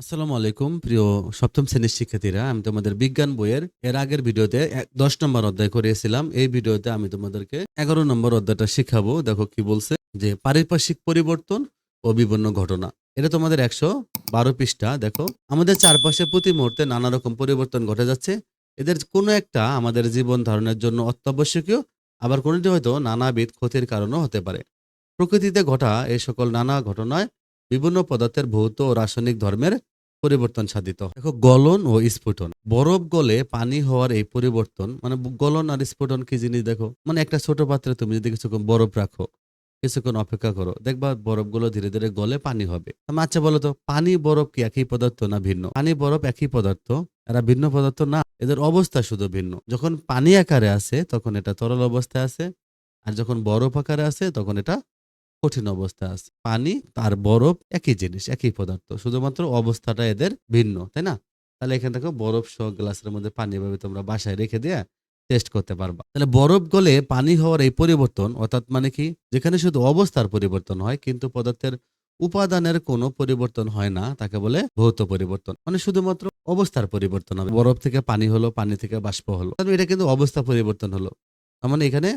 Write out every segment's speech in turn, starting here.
আসসালামু আলাইকুম, প্রিয় সপ্তম শ্রেণির শিক্ষার্থীরা। আমি তোমাদের বিজ্ঞান বইয়ের এর আগের ভিডিওতে দশ নম্বর অধ্যায় করিয়েছিলাম। এই ভিডিওতে আমি তোমাদেরকে এগারো নম্বর অধ্যায়টা শিখাবো। দেখো কি বলছে যে, পারিপার্শ্বিক পরিবর্তন ও বিভিন্ন ঘটনা। এটা তোমাদের একশো বারো পৃষ্ঠা। দেখো, আমাদের চারপাশে প্রতি মুহূর্তে নানা রকম পরিবর্তন ঘটে যাচ্ছে। এদের কোনো একটা আমাদের জীবন ধারণের জন্য অত্যাবশ্যকীয়। আবার কোনোটি হয়তো নানাবিধ ক্ষতির কারণও হতে পারে। প্রকৃতিতে ঘটা এই সকল নানা ঘটনায় বিভিন্ন পদার্থের ভৌত ও রাসায়নিক ধর্মের পরিবর্তন সাধিত। দেখো, গলন ও স্ফুটন। বরফ গলে পানি হওয়ার এই পরিবর্তন মানে গলন আর স্ফুটন কি জিনিস দেখো? মানে একটা ছোট পাত্রে তুমি যদি কিছুক্ষণ বরফ রাখো, কিছুক্ষণ অপেক্ষা করো, দেখবা বরফগুলো ধীরে ধীরে গলে পানি হবে। আচ্ছা বলো তো, পানি, বরফ কি একই পদার্থ না ভিন্ন? পানি, বরফ একই পদার্থ, এরা ভিন্ন পদার্থ না? এদের অবস্থা শুধু ভিন্ন। যখন পানি আকারে আছে তখন এটা তরল অবস্থায় আছে আর যখন বরফ আকারে আছে তখন এটা কঠিন অবস্থা আছে। পানি আর বরফ, একই জিনিস, একই পদার্থ। শুধুমাত্র অবস্থাটা এদের ভিন্ন, তাই না? তাহলে এখান থেকে বরফ সহ গ্লাসের মধ্যে পানি এভাবে তোমরা বাসায় রেখে দিয়ে টেস্ট করতে পারবা। তাহলে বরফ গলে পানি হওয়ার এই পরিবর্তন, অর্থাৎ মানে কি? যেখানে শুধু অবস্থার পরিবর্তন হয়, কিন্তু পদার্থের উপাদানের কোনো পরিবর্তন হয় না, তাকে বলে ভৌত পরিবর্তন। মানে শুধুমাত্র অবস্থার পরিবর্তন হবে। বরফ থেকে পানি হলো, পানি থেকে বাষ্প হলো। এটা কিন্তু অবস্থা পরিবর্তন হলো। মানে এখানে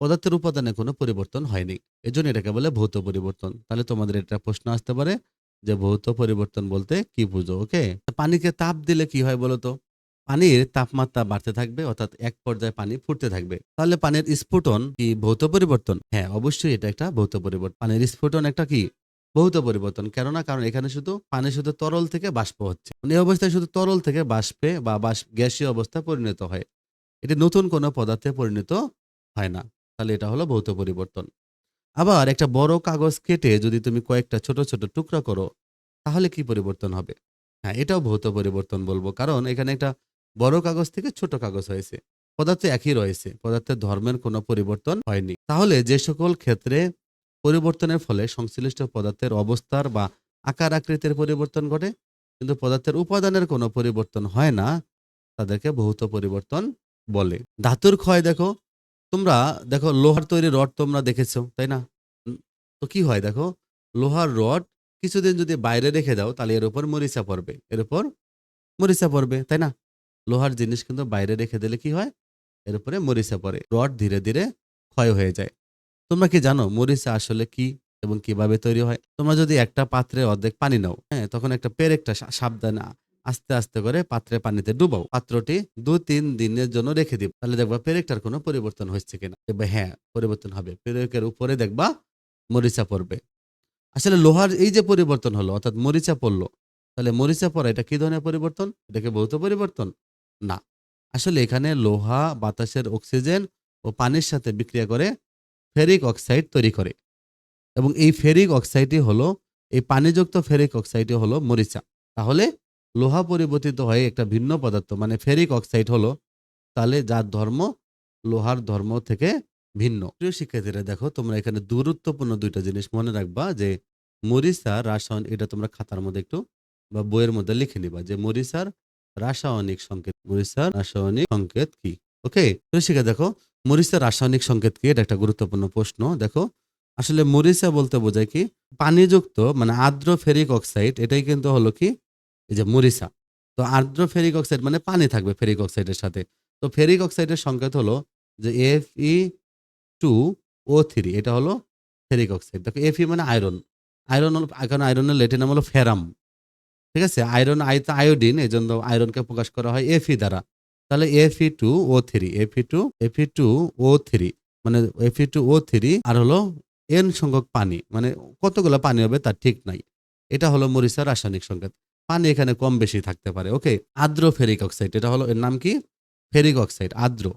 পদার্থের উপাদানে কোনো পরিবর্তন হয়নি। এজন্য এটাকে বলে ভৌত পরিবর্তন। তাহলে তোমাদের এটা প্রশ্ন আসতে পারে যে ভৌত পরিবর্তন বলতে কি বুঝো, ওকে? পানিকে তাপ দিলে কি হয় বলো তো? পানির তাপমাত্রা বাড়তে থাকবে, অর্থাৎ এক পর্যায়ে পানি ফুটতে থাকবে। তাহলে পানির স্ফুটন কি ভৌত পরিবর্তন? হ্যাঁ অবশ্যই এটা একটা ভৌত পরিবর্তন। পানির স্ফুটন একটা কি? ভৌত পরিবর্তন। কেননা, কারণ এখানে শুধু পানি শুধু তরল থেকে বাষ্প হচ্ছে। মানে এই অবস্থায় শুধু তরল থেকে বাষ্পে বা বাষ্প গ্যাসীয় অবস্থায় পরিণত হয়। এটি নতুন কোনো পদার্থে পরিণত হয় না। তাহলে এটা হলো ভৌত পরিবর্তন। আবার একটা বড় কাগজ কেটে যদি তুমি কয়েকটা ছোট ছোট টুকরা করো, তাহলে কি পরিবর্তন হবে? হ্যাঁ এটাও ভৌত পরিবর্তন বলব, কারণ এখানে একটা বড় কাগজ থেকে ছোট কাগজ হয়েছে। পদার্থ একই রয়েছে, পদার্থের ধর্মের কোনো পরিবর্তন হয়নি। তাহলে যে সকল ক্ষেত্রে পরিবর্তনের ফলে সংশ্লিষ্ট পদার্থের অবস্থার বা আকার আকৃতির পরিবর্তন ঘটে, কিন্তু পদার্থের উপাদানের কোনো পরিবর্তন হয় না, তাদেরকে ভৌত পরিবর্তন বলে। ধাতুর ক্ষয় দেখো তোমরা, দেখো, লোহার তৈরি রড তোমরা দেখেছ, তাই না? তো কি হয়, দেখো, লোহার রড কিছুদিন যদি বাইরে রেখে দাও, তাহলে এর উপর মরিচা পড়বে, এর উপর মরিচা পড়বে, তাই না? লোহার জিনিস কিন্তু বাইরে রেখে দিলে কি হয়? এর উপরে মরিচা পড়ে, রড ধীরে ধীরে ক্ষয় হয়ে যায়। তোমরা কি জানো মরিচা আসলে কি এবং কীভাবে তৈরি হয়? তোমরা যদি একটা পাত্রে অর্ধেক পানি নাও হ্যাঁ তখন একটা পেরেকটা সাবধানে আস্তে আস্তে করে পাত্রে পানিতে ডুবাও। পাত্রটি দু তিন দিনের জন্য রেখে দিব তাহলে দেখবা পেরেকটার কোনো পরিবর্তন হচ্ছে কিনা। দেখবা হ্যাঁ পরিবর্তন হবে। পেরেকের উপরে দেখবা মরিচা পড়বে। আসলে লোহার এই যে পরিবর্তন হলো, অর্থাৎ মরিচা পড়ল, তাহলে মরিচা পড়া এটা কি ধরনের পরিবর্তন? এটাকে ভৌত পরিবর্তন? না। আসলে এখানে লোহা, বাতাসের অক্সিজেন ও পানির সাথে বিক্রিয়া করে ফেরিক অক্সাইড তৈরি করে। এবং এই ফেরিক অক্সাইডটি হলো, এই পানিযুক্ত ফেরিক অক্সাইডটি হলো মরিচা। তাহলে লোহা পরিবর্তিত হয়ে একটা ভিন্ন পদার্থ মানে ফেরিক অক্সাইড হলো তাহলে যার ধর্ম লোহার ধর্ম থেকে ভিন্ন। প্রিয় শিক্ষার্থীরা, দেখো তোমরা এখানে গুরুত্বপূর্ণ দুইটা জিনিস মনে রাখবা, যে মরিচা রাসায়ন, এটা তোমরা খাতার মধ্যে একটু বা বইয়ের মধ্যে লিখে নিবা, যে মরিচার রাসায়নিক সংকেত মরিচার রাসায়নিক সংকেত কি? ওকে? প্রিয় শিক্ষা, দেখো মরিচার রাসায়নিক সংকেত কি? এটা একটা গুরুত্বপূর্ণ প্রশ্ন। দেখো, আসলে মরিচা বলতে বোঝায় কি? পানিযুক্ত মানে আর্দ্র ফেরিক অক্সাইড, এটাই কিন্তু হলো কি? এই যে মরিচা। তো আর্দ্র ফেরিক অক্সাইড মানে পানি থাকবে ফেরিক অক্সাইডের সাথে। তো ফেরিক অক্সাইডের সংকেত হলো যে F E two O three এটা হলো ফেরিক অক্সাইড দেখো এফ ই মানে আয়রন আয়রন হলো এখন আয়রনের লেটের নাম হলো ফেরাম ঠিক আছে? আয়রন আই আয়োডিন এই জন্য আয়রনকে প্রকাশ করা হয় এফ ই দ্বারা। তাহলে F E two O three F E two F E two O three মানে F E two O three আর হলো এন সংখ্যক পানি মানে কতগুলো পানি হবে তার ঠিক নাই। এটা হলো মরিচার রাসায়নিক সংকেত। পানি এখানে কম বেশি থাকতে পারে। ওকে, আর্দ্র ফেরিক অক্সাইড, এটা হলো এর নাম কি? ফেরিক অক্সাইড, আর্দ্র।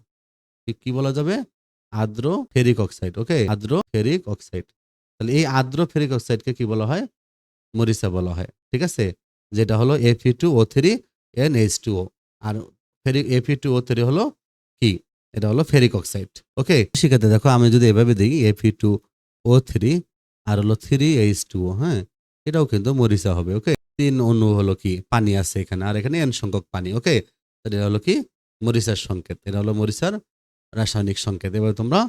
কি- বলা যাবে? আর্দ্র ফেরিক অক্সাইড, ওকে, আর্দ্র ফেরিক অক্সাইড। তাহলে এই আর্দ্র ফেরিক অক্সাইডকে কি বলা হয়? মরিচা বলা হয়, ঠিক আছে? যেটা হলো F two O three N H two O আর ferric F two O three হলো কি? এটা হলো ফেরিক অক্সাইড, ওকে? শিখাতে দেখো, আমি যদি এভাবে দেখি এফ টু ও থ্রি আর হলো থ্রি এইচ টু ও হ্যাঁ? এটাও কিন্তু মরিচা হবে, ওকে? তিন অণু হলো কি? পানি আছে এখানে। আর এখানে এন সংখ্যক পানি, ওকে? এটা হলো কি? মরিচার সংকেত। এটা হলো মরিচার রাসায়নিক সংকেত। এবার তোমরা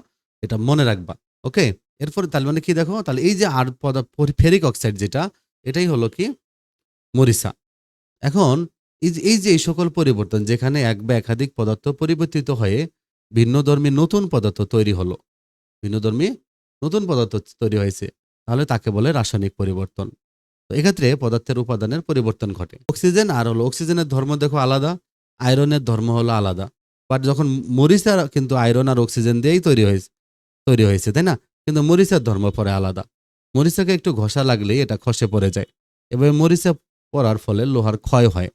এটা মনে রাখবা, ওকে? এরপরে তাহলে মানে কি দেখো? তাহলে এই যে আর পদা ফেরিক অক্সাইড যেটা, এটাই হলো কি? মরিচা। এখন এই যে এই যে এই সকল পরিবর্তন যেখানে এক বা একাধিক পদার্থ পরিবর্তিত হয়ে ভিন্নধর্মী নতুন পদার্থ তৈরি হলো ভিন্নধর্মী নতুন পদার্থ তৈরি হয়েছে, তাহলে তাকে বলে রাসায়নিক পরিবর্তন। তো এক্ষেত্রে পদার্থের উপাদানের পরিবর্তন ঘটে। অক্সিজেন আর হলো, অক্সিজেনের ধর্ম দেখো আলাদা, আয়রনের ধর্ম হলো আলাদা। বাট যখন মরিচা কিন্তু আয়রন আর অক্সিজেন দিয়েই তৈরি হয়েছে তৈরি হয়েছে, তাই না? কিন্তু মরিচার ধর্ম পরে আলাদা। মরিচাকে একটু ঘষা লাগলেই এটা খসে পড়ে যায়। এবার মরিচা পড়ার ফলে লোহার ক্ষয় হয়।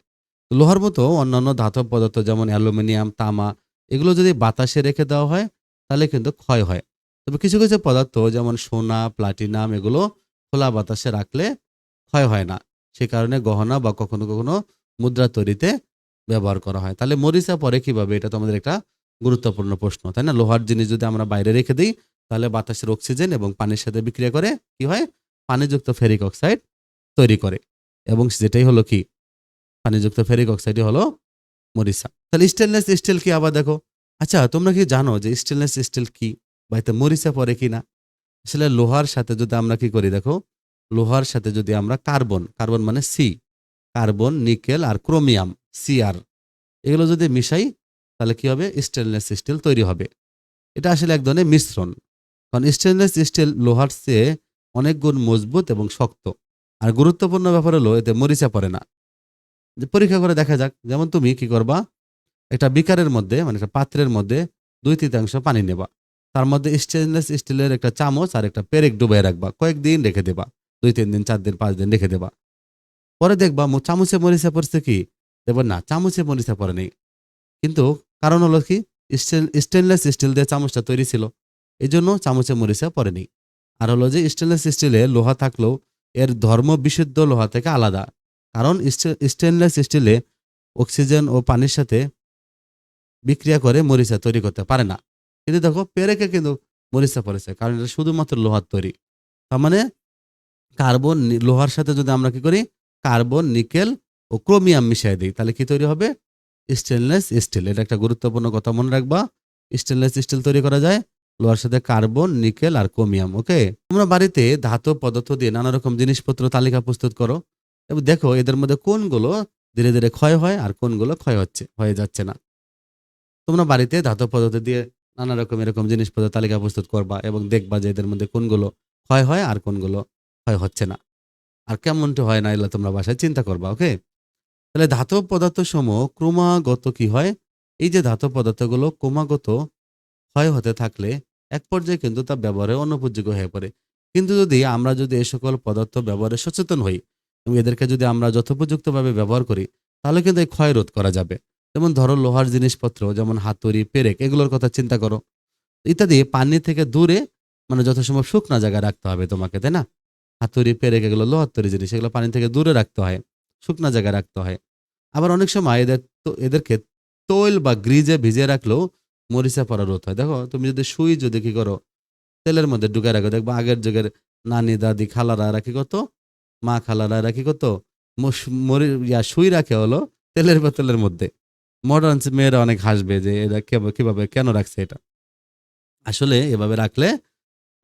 লোহার মতো অন্যান্য ধাতব পদার্থ যেমন অ্যালুমিনিয়াম, তামা, এগুলো যদি বাতাসে রেখে দেওয়া হয়, তাহলে কিন্তু ক্ষয় হয়। তবে কিছু কিছু পদার্থ যেমন সোনা, প্লাটিনাম, এগুলো খোলা বাতাসে রাখলে ক্ষয় হয় না। সে কারণে গহনা বা কখনো কখনো মুদ্রা তৈরিতে ব্যবহার করা হয়। তাহলে মরিচা পরে কীভাবে? এটা তো আমাদের একটা গুরুত্বপূর্ণ প্রশ্ন, তাই না? লোহার জিনিস যদি আমরা বাইরে রেখে দিই, তাহলে বাতাসের অক্সিজেন এবং পানির সাথে বিক্রিয়া করে কি হয়? পানিযুক্ত ফেরিক অক্সাইড তৈরি করে। এবং যেটাই হলো কি? পানিযুক্ত ফেরিক অক্সাইডই হলো মরিচা। তাহলে স্টেনলেস স্টিল কি আবার দেখো? আচ্ছা তোমরা কি জানো যে স্টেনলেস স্টিল কি বা এতে মরিচা পরে কি না? আসলে লোহার সাথে যদি আমরা কি করি দেখো লোহার সাথে যদি আমরা কার্বন কার্বন মানে সি কার্বন, নিকেল আর ক্রোমিয়াম সিআর এগুলো যদি মিশাই, তাহলে কি হবে? স্টেনলেস স্টিল তৈরি হবে। এটা আসলে এক ধরনের মিশ্রণ। কারণ স্টেনলেস স্টিল লোহার চেয়ে অনেক গুণ মজবুত এবং শক্ত। আর গুরুত্বপূর্ণ ব্যাপার হলো, এতে মরিচা পড়ে না। যে পরীক্ষা করে দেখা যাক, যেমন তুমি কি করবা? একটা বিকারের মধ্যে মানে একটা পাত্রের মধ্যে দুই তৃতীয়াংশ পানি নেবা। তার মধ্যে স্টেনলেস স্টিলের একটা চামচ আর একটা পেরেক ডুবাই রাখবা। কয়েকদিন রেখে দেবা। দুই, তিন দিন, চার দিন, পাঁচ দিন রেখে দেবা। পরে দেখবা চামচে মরিচা পড়ছে কি? দেখব না, চামচে মরিচা পড়ে নেই। কিন্তু কারণ হলো কি? স্টেন- স্টেনলেস স্টিল দিয়ে চামচটা তৈরি ছিল। এই জন্য চামচে মরিচা পড়েনি আর হলো যে স্টেনলেস স্টিলে লোহা থাকলেও এর ধর্ম বিশুদ্ধ লোহা থেকে আলাদা। কারণ স্টে- স্টেনলেস স্টিলে অক্সিজেন ও পানির সাথে বিক্রিয়া করে মরিচা তৈরি করতে পারে না। কিন্তু দেখো, পেরেকে কিন্তু মরিচা পড়েছে। কারণ এটা শুধুমাত্র লোহার তৈরি। তার মানে কার্বন লোহার সাথে যদি আমরা কি করি? কার্বন, নিকেল ও ক্রোমিয়াম মিশিয়ে দিই। তাহলে কি তৈরি হবে? Stainless steel. এটা একটা গুরুত্বপূর্ণ কথা মনে রাখবা। স্টেনলেস স্টিল তৈরি করা যায়। লোহার সাথে কার্বন, নিকেল আর ক্রোমিয়াম, ওকে? তোমরা বাড়িতে ধাতব পদার্থ দিয়ে নানা রকম জিনিসপত্র তালিকা প্রস্তুত করো। এবং দেখো, এদের মধ্যে কোনগুলো ধীরে ধীরে ক্ষয় হয় আর কোনগুলো ক্ষয় হচ্ছে, হয়ে যাচ্ছে না। তোমরা বাড়িতে ধাতব পদার্থ দিয়ে নানা রকম এরকম জিনিসপত্র তালিকা প্রস্তুত করবা এবং দেখবা যে এদের মধ্যে কোনগুলো ক্ষয় হয় আর কোনগুলো ক্ষয় হচ্ছে না। আর কেমনটা হয় না, এগুলো তোমরা বাসায় চিন্তা করবা, ওকে? তাহলে ধাতব পদার্থ সমূহ ক্রমাগত কি হয়? এই যে ধাতব পদার্থগুলো ক্রমাগত ক্ষয় হতে থাকলে এক পর্যায়ে কিন্তু তা ব্যবহারে অনুপযোগী হয়ে পড়ে। কিন্তু যদি আমরা যদি এই সকল পদার্থ ব্যবহারে সচেতন হই এবং এদেরকে যদি আমরা যথোপযুক্তভাবে ব্যবহার করি, তাহলে কিন্তু এই ক্ষয় রোধ করা যাবে। যেমন ধরো লোহার জিনিসপত্র, যেমন হাতুড়ি, পেরেক, এগুলোর কথা চিন্তা করো। ইত্যাদি পানি থেকে দূরে মানে যথাসম্ভব শুকনা জায়গায় রাখতে হবে তোমাকে, তাই না? হাতুড়ি, পেরেক এগুলো তৈরি জিনিস, এগুলো পানি থেকে দূরে রাখতে হয়, শুকনা জায়গায় রাখতে হয়। আবার অনেক সময় এদের এদেরকে তৈল বা গ্রিজে ভিজিয়ে রাখলেও মরিচা পড়া রোধ হয়। দেখো, তুমি যদি সুই যদি কি করো, তেলের মধ্যে ঢুকে রাখো, দেখব আগের যুগের নানি, দাদি, খালারা রাখি কত মা খালারা রাখি কত মরি, ইয়া সুই রাখে হলো তেলের বোতলের মধ্যে। মডার্ন মেয়েরা অনেক হাসবে যে এরা কীভাবে কেন রাখছে এটা? আসলে এভাবে রাখলে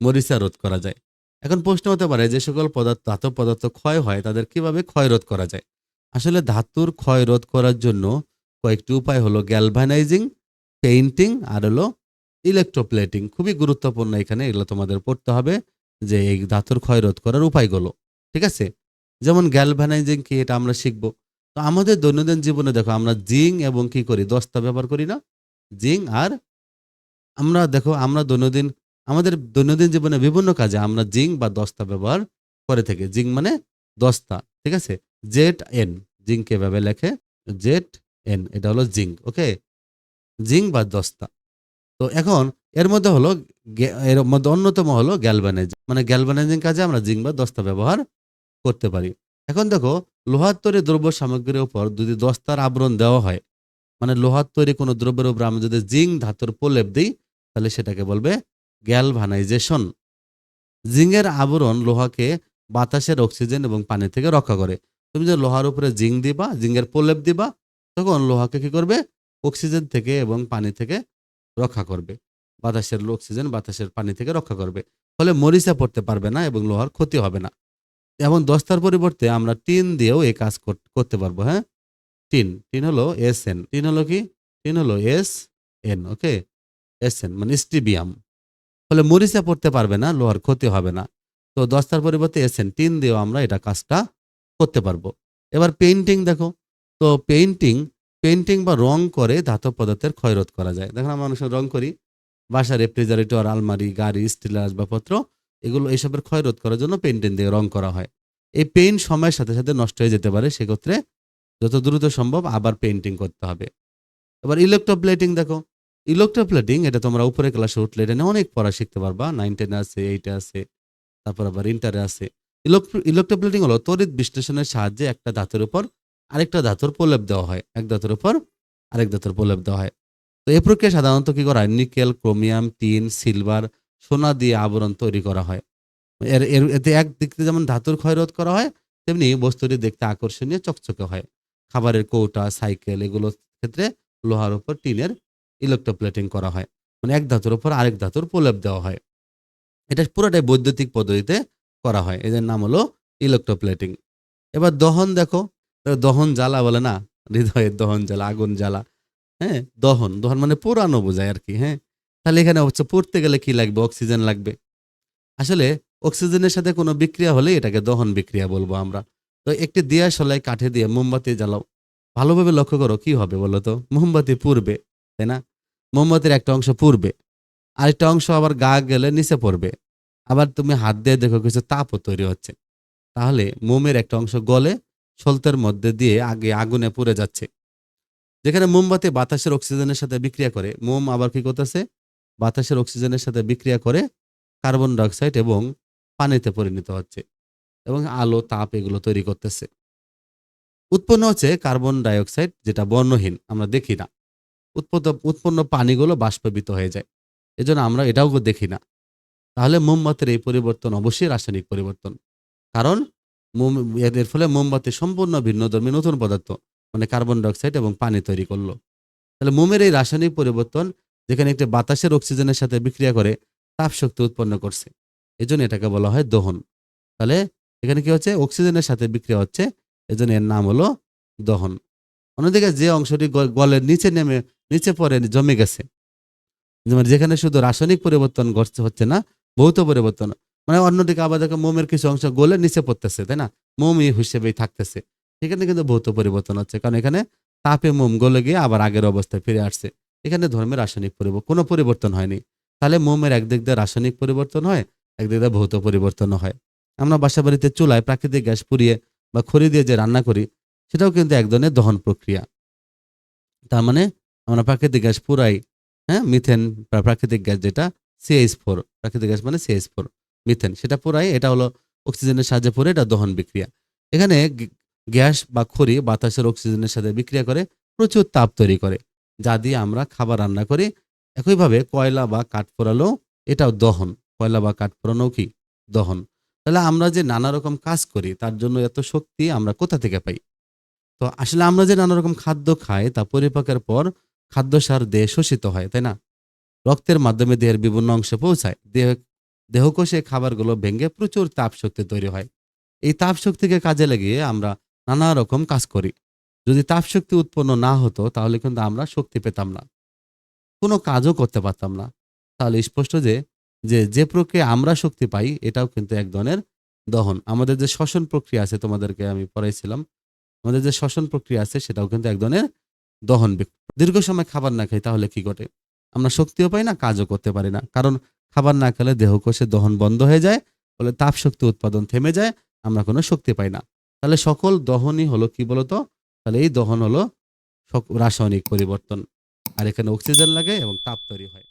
মরিচা রোধ করা যায়। এখন প্রশ্ন হতে পারে, যে সকল পদার্থ, ধাতব পদার্থ ক্ষয় হয়, তাদের কীভাবে ক্ষয় রোধ করা যায়? আসলে ধাতুর ক্ষয় রোধ করার জন্য কয়েকটি উপায় হলো গ্যালভানাইজিং পেইন্টিং আর হলো ইলেকট্রোপ্লেটিং খুবই গুরুত্বপূর্ণ এখানে, এগুলো তোমাদের পড়তে হবে, যে এই ধাতুর ক্ষয় রোধ করার উপায়গুলো, ঠিক আছে? যেমন গ্যালভানাইজিং কি, এটা আমরা শিখব। তো আমাদের দৈনন্দিন জীবনে দেখো, আমরা জিং এবং কি করি? দস্তা ব্যবহার করি না? জিং আর আমরা দেখো, আমরা দৈনন্দিন আমাদের দৈনন্দিন জীবনে বিভিন্ন কাজে আমরা জিং বা দস্তা ব্যবহার করে থাকি। জিং মানে দস্তা, ঠিক আছে? জেট এন, জিঙ্ক এভাবে লেখে জেট এন, এটা হলো জিঙ্ক, ওকে? জিঙ্ক বা দস্তা। তো এখন এর মধ্যে হলো এর মধ্যে অন্যতম হলো গ্যালভানাইজিং মানে গ্যালভানাইজিং কাজে আমরা জিঙ্ক বা দস্তা ব্যবহার করতে পারি। এখন দেখো, লোহার তৈরি দ্রব্য সামগ্রীর উপর যদি দস্তার আবরণ দেওয়া হয় মানে লোহার তৈরি কোনো দ্রব্যের উপর আমরা যদি জিঙ্ক ধাতুর প্রলেপ দিই, তাহলে সেটাকে বলবে গ্যালভানাইজেশন জিঙ্কের আবরণ লোহাকে বাতাসের অক্সিজেন এবং পানি থেকে রক্ষা করে। তুমি যে লোহার উপরে জিং দিবা জিঙ্কের প্রলেপ দিবা, তখন লোহাকে কি করবে? অক্সিজেন থেকে এবং পানি থেকে রক্ষা করবে। বাতাসের অক্সিজেন বাতাসের পানি থেকে রক্ষা করবে। ফলে মরিচা পড়তে পারবে না এবং লোহার ক্ষতি হবে না। এবং দস্তার পরিবর্তে আমরা টিন দিয়েও এই কাজ করতে পারব হ্যাঁ? টিন টিন হলো এস এন টিন হলো কি? টিন হলো S N okay S N মানে স্টিবিয়াম। ফলে মরিচা পড়তে পারবে না, লোহার ক্ষতি হবে না। তো দশটার পরিবর্তে এসেন টিন দিয়েও আমরা এটা কাজটা করতে পারব। এবার পেইন্টিং দেখো, তো পেইন্টিং পেইন্টিং বা রং করে ধাতব পদার্থের ক্ষয়রোধ করা যায়। দেখো আমরা মানুষ রং করি বাসা রেফ্রিজারেটর আলমারি, গাড়ি, স্টিলের আসবাবপত্র এগুলো এইসবের ক্ষয়রোধ করার জন্য পেইন্টিং দিয়ে রং করা হয়। এই পেইন্ট সময়ের সাথে সাথে নষ্ট হয়ে যেতে পারে, সেক্ষেত্রে যত দ্রুত সম্ভব আবার পেইন্টিং করতে হবে। এবার ইলেকট্রোপ্লেটিং দেখো ইলেকট্রোপ্লেটিং এটা তোমরা উপরে ক্লাসে উঠলে এটা অনেক পড়া শিখতে পারবা। নাইন টেনে আছে এইটে আছে, তারপর আবার ইন্টারে আছে। ইলেকট্রোপ্লেটিং হলো তড়িৎ বিশ্লেষণের সাহায্যে একটা ধাতুর উপর আরেকটা ধাতুর প্রলেপ দেওয়া হয়। এক ধাতুর উপর আরেক ধাতুর প্রলেপ দেওয়া হয়। তো এই প্রক্রিয়া সাধারণত কি করা হয়? নিকেল, ক্রোমিয়াম, টিন, সিলভার, সোনা দিয়ে আবরণ তৈরি করা হয়। এর এর, এতে এক দিক থেকে যেমন ধাতুর ক্ষয়রোধ করা হয়, তেমনি বস্তুটি দেখতে আকর্ষণীয়, চকচকে হয়। খাবারের কৌটা, সাইকেল, এগুলোর ক্ষেত্রে লোহার উপর টিনের ইলেকট্রোপ্লেটিং করা হয়। মানে এক ধাতুর উপর আরেক ধাতুর প্রলেপ দেওয়া হয়। এটা পুরোটাই বৈদ্যুতিক পদ্ধতিতে করা হয়। এদের নাম হলো ইলেকট্রোপ্লেটিং। এবার দহন দেখো। দহন জ্বালা বলে না? হৃদয়ের দহন জ্বালা, আগুন জ্বালা। হ্যাঁ দহন। দহন মানে পোড়ানো বোঝায় আর কি হ্যাঁ। তাহলে এখানে হচ্ছে পড়তে গেলে কি লাগবে? অক্সিজেন লাগবে। আসলে অক্সিজেনের সাথে কোনো বিক্রিয়া হলে এটাকে দহন বিক্রিয়া বলব আমরা। তো একটি দিয়া সলাই কাঠে দিয়ে মোমবাতি জ্বালাও। ভালোভাবে লক্ষ্য করো কি হবে বলো তো? মোমবাতি পুড়বে, তাই না? মোমবাতির একটা অংশ পুড়বে, আরেকটা অংশ আবার গা গেলে নিচে পড়বে। আবার তুমি হাত দিয়ে দেখো কিছু তাপও তৈরি হচ্ছে। তাহলে মোমের একটা অংশ গলে সলতের মধ্যে দিয়ে আগে আগুনে পুড়ে যাচ্ছে। যেখানে মোমবাতি বাতাসের অক্সিজেনের সাথে বিক্রিয়া করে, মোম আবার কি করতেছে? বাতাসের অক্সিজেনের সাথে বিক্রিয়া করে কার্বন ডাইঅক্সাইড এবং পানিতে পরিণত হচ্ছে এবং আলো, তাপ এগুলো তৈরি করতেছে। উৎপন্ন হচ্ছে কার্বন ডাইঅক্সাইড, যেটা বর্ণহীন, আমরা দেখি না। উৎপন্ন উৎপন্ন পানিগুলো বাষ্পীভূত হয়ে যায়। এজন্য আমরা এটাও দেখি না। তাহলে মোমবাতির এই পরিবর্তন অবশ্যই রাসায়নিক পরিবর্তন। কারণ এর ফলে মোমবাতি সম্পূর্ণ ভিন্ন ধর্মী নতুন পদার্থ মানে কার্বন ডাইঅক্সাইড এবং পানি তৈরি করল। তাহলে মোমের এই রাসায়নিক পরিবর্তন, যেখানে একটি বাতাসের অক্সিজেনের সাথে বিক্রিয়া করে তাপ শক্তি উৎপন্ন করছে। এজন্য এটাকে বলা হয় দহন। তাহলে এখানে কি হচ্ছে? অক্সিজেনের সাথে বিক্রিয়া হচ্ছে, এজন্য এর নাম হলো দহন। অন্যদিকে যে অংশটি গলের নিচে নেমে নিচে পড়ে, জমে গেছে। যেমন যেখানে শুধু রাসায়নিক পরিবর্তন ঘটছে, হচ্ছে না, ভৌত পরিবর্তন। মানে অন্যদিকে আবার দেখো মোমের কিছু অংশ গলে নিচে পড়তেছে, তাই না? মোমই হিসেবেই থাকতেছে। সেখানে কিন্তু ভৌত পরিবর্তন হচ্ছে, কারণ এখানে তাপে মোম গলে গিয়ে আবার আগের অবস্থায় ফিরে আসছে। এখানে ধর্মের রাসায়নিক পরিবর্তন কোনো পরিবর্তন হয়নি। তাহলে মোমের একদিক দিয়ে রাসায়নিক পরিবর্তন হয়, একদিক দিয়ে ভৌত পরিবর্তন হয়। আমরা বাসা বাড়িতে চুলায় প্রাকৃতিক গ্যাস পুড়িয়ে বা খড়ি দিয়ে যে রান্না করি, সেটাও কিন্তু এক ধরনের দহন প্রক্রিয়া। তার মানে আমরা প্রাকৃতিক গ্যাস পুরাই হ্যাঁ মিথেন বা প্রাকৃতিক গ্যাস যেটা সিএইচ ফোর প্রাকৃতিক গ্যাস মানে সিএইচ ফোর মিথেন সেটা পুরাই, এটা হলো অক্সিজেনের সাহায্যে পরে, এটা দহন বিক্রিয়া। এখানে গ্যাস বা খড়ি বাতাসের অক্সিজেনের সাথে বিক্রিয়া করে, প্রচুর তাপ তৈরি করে, যা দিয়ে আমরা খাবার রান্না করি। একইভাবে কয়লা বা কাঠ পোড়ালো এটাও দহন, কয়লা বা কাঠ পোড়ানো কি? দহন। তাহলে আমরা যে নানা রকম কাজ করি, তার জন্য এত শক্তি আমরা কোথা থেকে পাই? তো আসলে আমরা যে নানা রকম খাদ্য খাই, তা পরিপাকের পর খাদ্য সার দেহে শোষিত হয়, তাই না? রক্তের মাধ্যমে দেহের বিভিন্ন অংশে পৌঁছায়। দেহ, দেহকোষে খাবারগুলো ভেঙে প্রচুর তাপ শক্তি তৈরি হয়। এই তাপ শক্তিকে কাজে লাগিয়ে আমরা নানা রকম কাজ করি। যদি তাপ শক্তি উৎপন্ন না হতো, তাহলে কিন্তু আমরা শক্তি পেতাম না। কোনো কাজও করতে পারতাম না। তাহলে স্পষ্ট যে যে যে প্রক্রিয়া আমরা শক্তি পাই, এটাও কিন্তু এক ধরনের দহন। আমাদের যে শ্বসন প্রক্রিয়া আছে, তোমাদেরকে আমি পড়াইছিলাম, আমাদের যে শ্বসন প্রক্রিয়া আছে, সেটাও কিন্তু এক ধরনের দহন দীর্ঘ সময় খাবার না খাই, তাহলে কি ঘটে? আমরা শক্তিও পাই না, কাজও করতে পারি না। কারণ খাবার না খেলে দেহকোষে দহন বন্ধ হয়ে যায়, ফলে তাপ শক্তি উৎপাদন থেমে যায়, আমরা কোনো শক্তি পাই না। তাহলে সকল দহনই হলো কি বলতো? তাহলে এই দহন হলো রাসায়নিক পরিবর্তন। আর এখানে অক্সিজেন লাগে এবং তাপ তৈরি হয়।